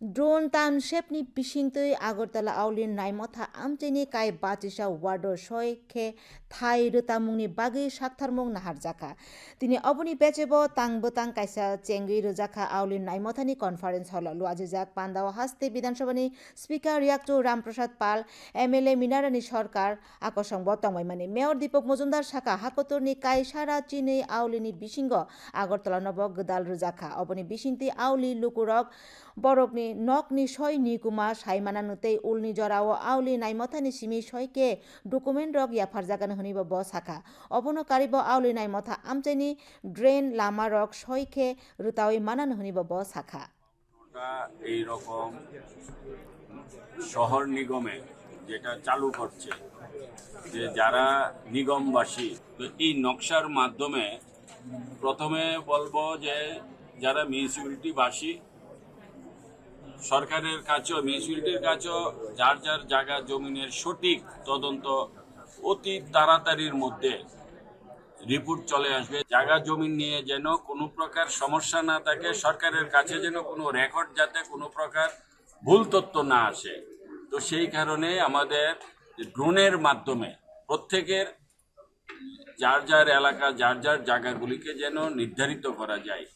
drone tam shepni pisingtui agartala aulin naimotha amchini kai batisa wardo soi khe thai rwtamungni bagui saktharmung naharjaka tini oboni bechebo tang botang kaisa chengui rwjaka aulin naimothani conference hall o luajijak pandao haste বিধানসভানি speaker রিয়াক্টু Ramprasad Pal MLA Minarani Sarkar আকর্ষণ তংমাইমানি mayor Dipak Majumdar শাখা হাকতরনি কাইসারা চিনি আউলিনি বিসিঙ্গ আগরতলা নব গদাল রুজাখা অবনি বিসিংতি আউলি লুকুরক বরকনি নকনি সয় নিকুমা সাইমানানুতেই উলনি জরাও আউলি নাইমথানি সিমি সয়কে ডকুমেন্ট রক ইয়াফার জাগানো হনিব ব শাখা অবনো কারিব আউলি নাইমথা আমচাইনি ড্রেন লামা রক সয়কে রুতাওই মানান হনিব ব শাখা ওটা এইরকম শহর নিগমে যেটা চালু করছে, যে যারা নিগমবাসী, তো এই নকশার মাধ্যমে প্রথমে বলব যে যারা মিউনিসিপ্যালিটিবাসী সরকারের কাছেও মিউনিসিপ্যালিটির কাছেও যার যার জায়গা জমিনের সঠিক তদন্ত অতি তাড়াতাড়ির মধ্যে রিপোর্ট চলে আসবে। জায়গা জমি নিয়ে যেন কোনো প্রকার সমস্যা না থাকে, সরকারের কাছে যেন কোনো রেকর্ড যাতে কোনো প্রকার ভুল তথ্য না আসে। তো সেই কারণে আমাদের ড্রোনের মাধ্যমে প্রত্যেকের যার যার এলাকা, যার যার জায়গাগুলিকে যেন নির্ধারিত করা যায়।